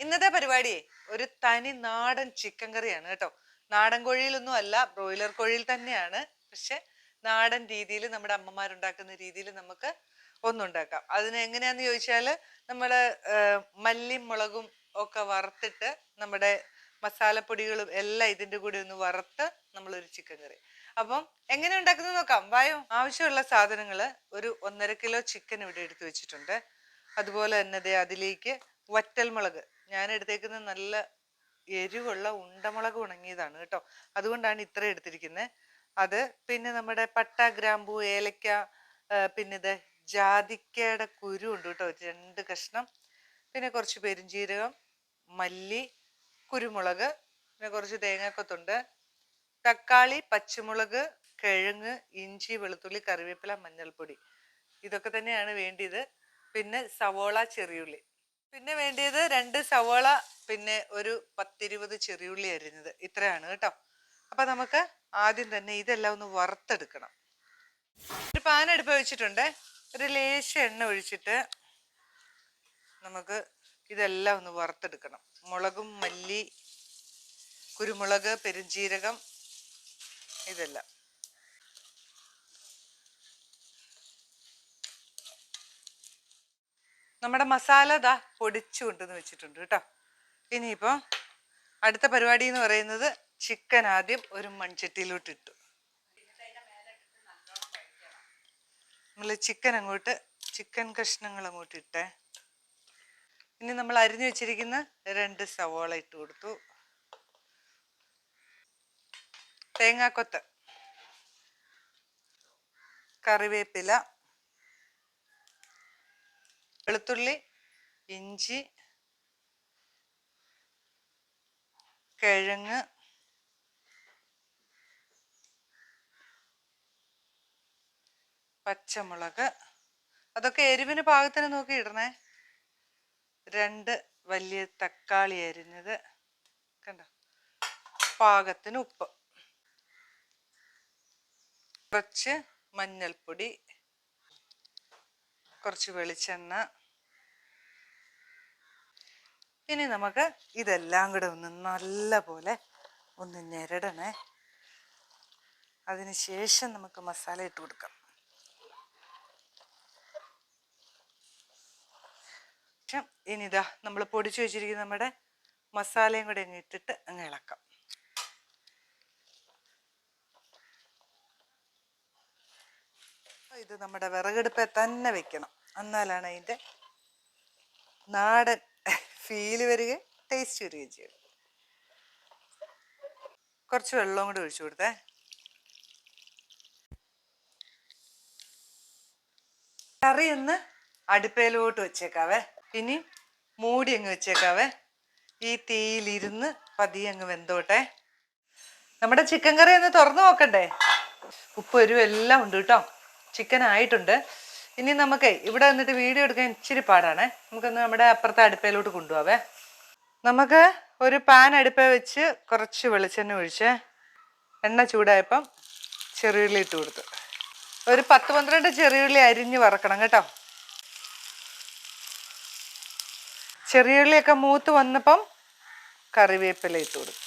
ഇന്നത്തെ പരിപാടി ഒരു തനി നാടൻ ചിക്കൻ കറിയാണ് കേട്ടോ. നാടൻ കോഴിയിലൊന്നും അല്ല ബ്രോയിലർ കോഴിയിൽ തന്നെയാണ്. പക്ഷെ നാടൻ രീതിയിൽ നമ്മുടെ അമ്മമാരുണ്ടാക്കുന്ന രീതിയിൽ നമുക്ക് ഒന്നുണ്ടാക്കാം അതിന് എങ്ങനെയാന്ന് ചോദിച്ചാൽ നമ്മൾ മല്ലിയും മുളകും ഒക്കെ വറുത്തിട്ട് നമ്മുടെ മസാലപ്പൊടികളും എല്ലാം ഇതിന്റെ കൂടെ ഒന്ന് വറുത്ത് നമ്മളൊരു ചിക്കൻ കറി. അപ്പം എങ്ങനെ ഉണ്ടാക്കുന്നത് നോക്കാം. വായോ. ആവശ്യമുള്ള സാധനങ്ങൾ ഒരു ഒന്നര കിലോ ചിക്കൻ ഇവിടെ എടുത്തു വെച്ചിട്ടുണ്ട്. അതുപോലെ തന്നെ അതിലേക്ക് വറ്റൽമുളക്. ഞാൻ എടുത്തേക്കുന്നത് നല്ല എരിവുള്ള ഉണ്ടമുളക് ഉണങ്ങിയതാണ് കേട്ടോ. അതുകൊണ്ടാണ് ഇത്ര എടുത്തിരിക്കുന്നത് അത് പിന്നെ നമ്മുടെ പട്ട ഗ്രാമ്പു ഏലക്ക പിന്നെ ഇത് ജാതിക്കയുടെ കുരു ഉണ്ട് കേട്ടോ. രണ്ട് കഷ്ണം. പിന്നെ കുറച്ച് പെരിഞ്ജീരകം മല്ലി കുരുമുളക് പിന്നെ കുറച്ച് തേങ്ങാക്കൊത്തുണ്ട്. തക്കാളി പച്ചമുളക് കിഴങ്ങ് ഇഞ്ചി വെളുത്തുള്ളി കറിവേപ്പില മഞ്ഞൾപ്പൊടി. ഇതൊക്കെ തന്നെയാണ് വേണ്ടിയത്. പിന്നെ സവോള ചെറിയുള്ളി. പിന്നെ വേണ്ടിയത് രണ്ട് സവോള പിന്നെ ഒരു പത്തിരുപത് ചെറിയുള്ളി അരിഞ്ഞത്. ഇത്രയാണ് കേട്ടോ. അപ്പൊ നമുക്ക് ആദ്യം തന്നെ ഇതെല്ലാം ഒന്ന് വറുത്തെടുക്കണം. ഒരു പാൻ അടുപ്പ് വെച്ചിട്ടുണ്ട്. ഒരു ലേശ എണ്ണ ഒഴിച്ചിട്ട് നമുക്ക് ഇതെല്ലാം ഒന്ന് വറുത്തെടുക്കണം. മുളകും മല്ലി കുരുമുളക് പെരുംജീരകം ഇതെല്ലാം. നമ്മുടെ മസാല ദാ പൊടിച്ചു കൊണ്ടുവന്ന് വെച്ചിട്ടുണ്ട് കേട്ടോ. ഇനിയിപ്പോൾ അടുത്ത പരിപാടി എന്ന് പറയുന്നത് ചിക്കൻ ആദ്യം ഒരു മൺചട്ടിയിലോട്ട് ഇട്ടു. നമ്മൾ ചിക്കൻ അങ്ങോട്ട് ചിക്കൻ കഷ്ണങ്ങൾ അങ്ങോട്ട് ഇട്ടേ. ഇനി നമ്മൾ അരിഞ്ഞു വെച്ചിരിക്കുന്ന രണ്ട് സവോള ഇട്ട് കൊടുത്തു. തേങ്ങാക്കൊത്ത് കറിവേപ്പില വെളുത്തുള്ളി ഇഞ്ചി കിഴങ്ങ് പച്ചമുളക്. അതൊക്കെ എരിവിന് പാകത്തിന് നോക്കി ഇടണേ. രണ്ട് വലിയ തക്കാളി അരിഞ്ഞത്. കണ്ടോ? പാകത്തിന് ഉപ്പ്. കുറച്ച് മഞ്ഞൾപ്പൊടി. കുറച്ച് വെളിച്ചെണ്ണ. ഇനി നമുക്ക് ഇതെല്ലാം കൂടെ ഒന്ന് നല്ല പോലെ ഒന്ന് ഞെരടണേ. അതിന് ശേഷം നമുക്ക് മസാല ഇട്ട് കൊടുക്കാം. ഇനിതാ നമ്മൾ പൊടിച്ചു വെച്ചിരിക്കുന്ന നമ്മുടെ മസാലയും കൂടെ അങ്ങ് ഇട്ടിട്ട് അങ്ങ് ഇളക്കാം. ഇത് നമ്മുടെ വിറകെടുപ്പെ തന്നെ വെക്കണം. എന്നാലാണ് അതിന്റെ നാടൻ ഫീൽ വരിക ടേസ്റ്റ് വരികയും ചെയ്യും കുറച്ച് വെള്ളവും കൂടി ഒഴിച്ചു കൊടുത്തേ. കറി ഒന്ന് അടുപ്പയിലോട്ട് വെച്ചേക്കാവേ. ഇനി മൂടി അങ്ങ് വെച്ചേക്കാവേ. ഈ തീയിലിരുന്ന് പതിയെ അങ്ങ് വെന്തോട്ടെ. നമ്മുടെ ചിക്കൻ കറി ഒന്ന് തുറന്നു നോക്കണ്ടേ? ഉപ്പ് എരിവ് എല്ലാം ഉണ്ട് കേട്ടോ. ചിക്കൻ ആയിട്ടുണ്ട്. ഇനി നമുക്ക് ഇവിടെ വന്നിട്ട് വീഡിയോ എടുക്കാൻ ഇച്ചിരി പാടാണേ. നമുക്കൊന്ന് നമ്മുടെ അപ്പുറത്തെ അടുപ്പയിലോട്ട് കൊണ്ടുപോവേ നമുക്ക് ഒരു പാൻ അടുപ്പ വെച്ച് കുറച്ച് വെളിച്ചെണ്ണ ഒഴിച്ച് എണ്ണ ചൂടായപ്പം ചെറിയുള്ളി ഇട്ട് കൊടുത്തു. ഒരു പത്ത് പന്ത്രണ്ട് ചെറിയുള്ളി അരിഞ്ഞ് വറക്കണം കേട്ടോ. ചെറിയുള്ളിയൊക്കെ മൂത്ത് വന്നപ്പം കറിവേപ്പില ഇട്ട് കൊടുത്തു.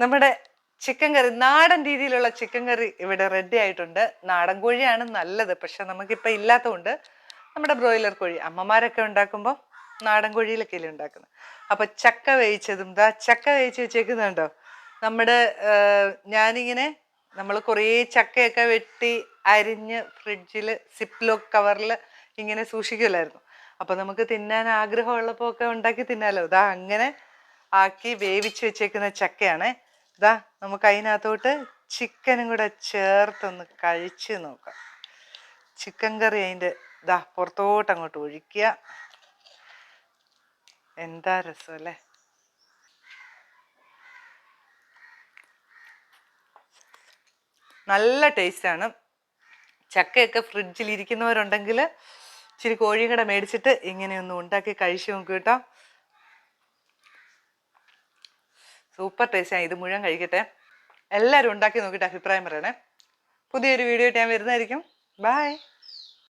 നമ്മുടെ ചിക്കൻ കറി നാടൻ രീതിയിലുള്ള ചിക്കൻ കറി ഇവിടെ റെഡി ആയിട്ടുണ്ട്. നാടൻ കോഴിയാണ് നല്ലത്. പക്ഷെ നമുക്കിപ്പോൾ ഇല്ലാത്തതുകൊണ്ട് നമ്മുടെ ബ്രോയിലർ കോഴി അമ്മമാരൊക്കെ ഉണ്ടാക്കുമ്പോൾ നാടൻ കോഴിയിലൊക്കെ അല്ലേ ഉണ്ടാക്കുന്നത് അപ്പോൾ ചക്ക വേവിച്ചതും ദാ ചക്ക വേവിച്ച് വെച്ചേക്കുന്നുണ്ടോ? നമ്മുടെ ഞാനിങ്ങനെ നമ്മൾ കുറേ ചക്കയൊക്കെ വെട്ടി അരിഞ്ഞ് ഫ്രിഡ്ജിൽ സിപ്ലോ കവറിൽ ഇങ്ങനെ സൂക്ഷിക്കുമല്ലായിരുന്നു അപ്പോൾ നമുക്ക് തിന്നാൻ ആഗ്രഹമുള്ളപ്പോൾ ഒക്കെ ഉണ്ടാക്കി തിന്നാലോ. ഇതാ അങ്ങനെ ആക്കി വേവിച്ച് വെച്ചേക്കുന്ന ചക്കയാണ്. ഇതാ നമുക്ക് അതിനകത്തോട്ട് ചിക്കനും കൂടെ ചേർത്തൊന്ന് കഴിച്ച് നോക്കാം. ചിക്കൻ കറി അതിന്റെ ഇതാ പുറത്തോട്ട് അങ്ങോട്ട് ഒഴിക്കുക. എന്താ രസം അല്ലേ? നല്ല ടേസ്റ്റാണ് ചക്കയൊക്കെ ഫ്രിഡ്ജിൽ ഇരിക്കുന്നവരുണ്ടെങ്കിൽ ഇച്ചിരി കോഴിയും കൂടെ മേടിച്ചിട്ട് ഇങ്ങനെയൊന്ന് ഉണ്ടാക്കി കഴിച്ചു നോക്കൂ കേട്ടോ. സൂപ്പർ ടേസ്റ്റ് ടേസ്റ്റാണ് ഇത് മുഴുവൻ കഴിക്കട്ടെ. എല്ലാവരും ഉണ്ടാക്കി നോക്കിയിട്ട് അഭിപ്രായം പറയണേ. പുതിയൊരു വീഡിയോ ആയിട്ട് ഞാൻ വരുന്നതായിരിക്കും. ബൈ